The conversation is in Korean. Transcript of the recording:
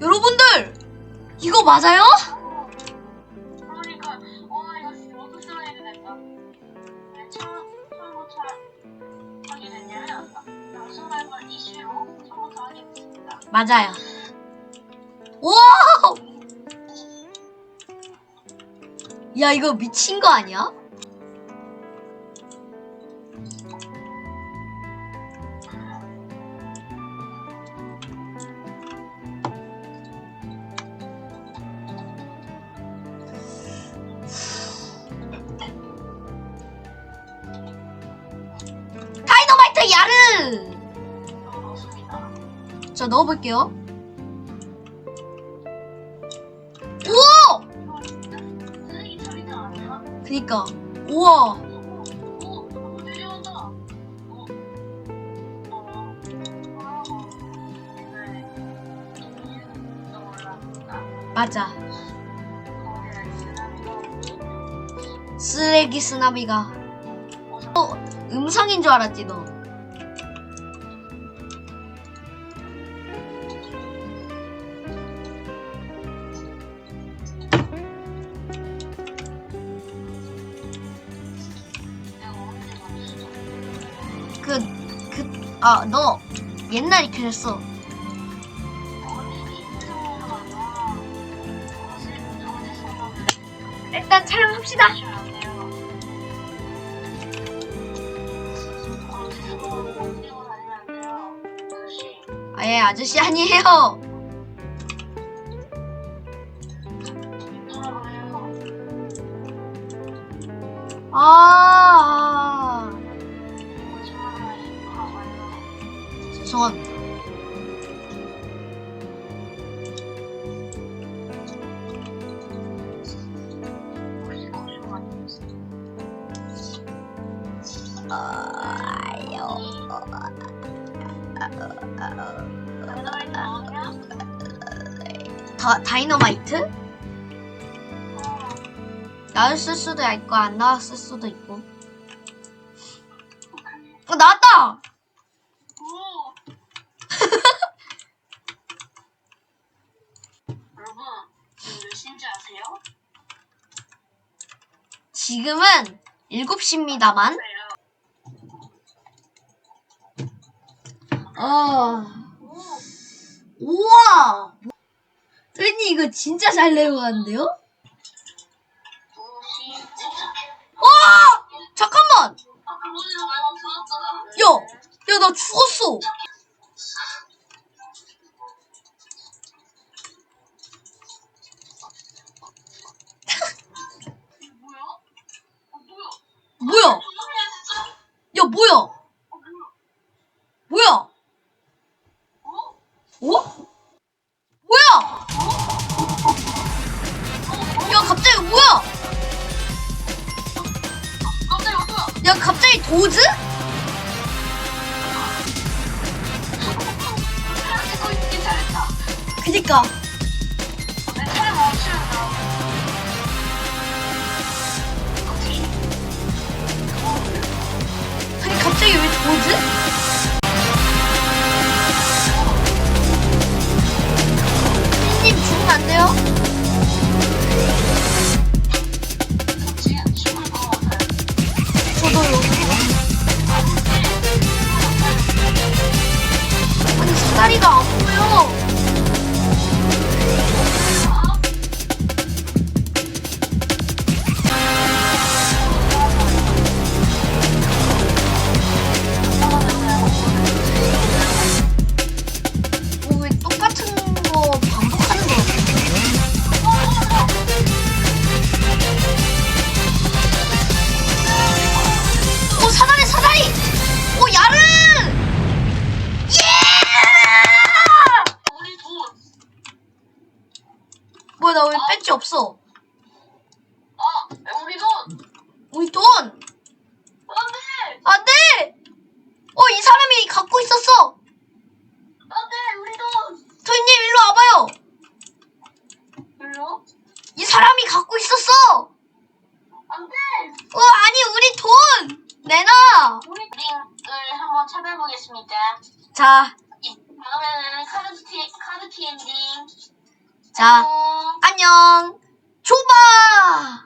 여러분들 이거 맞아요? 그러니까 와 이거 진짜 어떻게 써야 되겠다. 네, 처음 처음부터 하게 됐냐면 방송할 이슈로 처음부터 하게 됐습니다. 맞아요. 와! 야 이거 미친 거 아니야? 야르! 너무 좋습니다. 자 넣어볼게요. 우와! 그니까 우와 네. 맞아 쓰레기 쓰나미가 어 음성인 줄 알았지 너 그, 그, 아, 너 옛날에 그랬어. 일단 촬영합시다. 아예 아저씨 아니에요. 아, 죄송합니다. 다, 다이너마이트? 나왔을 수도 있고 안 나왔을 수도 있고. 어 나왔다. 여러분, 지금 몇 시인지 아세요? 지금은 7시입니다만. 아. 우와! 뚜니 이거 진짜 잘 내려가는데요? 야, 뭐야? 어, 뭐야? 어? 어? 뭐야? 야, 갑자기 뭐야? 갑자기 뭐야? 야, 갑자기 도즈? 그니까. 사다 뭐야, 나 왜 배지 없어? 아, 우리 돈. 우리 돈! 안돼. 안 돼! 어, 이 사람이 갖고 있었어! 안돼, 우리 돈. 토이님, 일로 와봐요! 별로? 이 사람이 갖고 있었어! 안돼. 어, 아니, 우리 돈! 내놔! 우리 링을 한번 찾아보겠습니다. 자, 이 다음에는 카드 키 카드 키 엔딩. 자, 안녕. 안녕. 줘봐!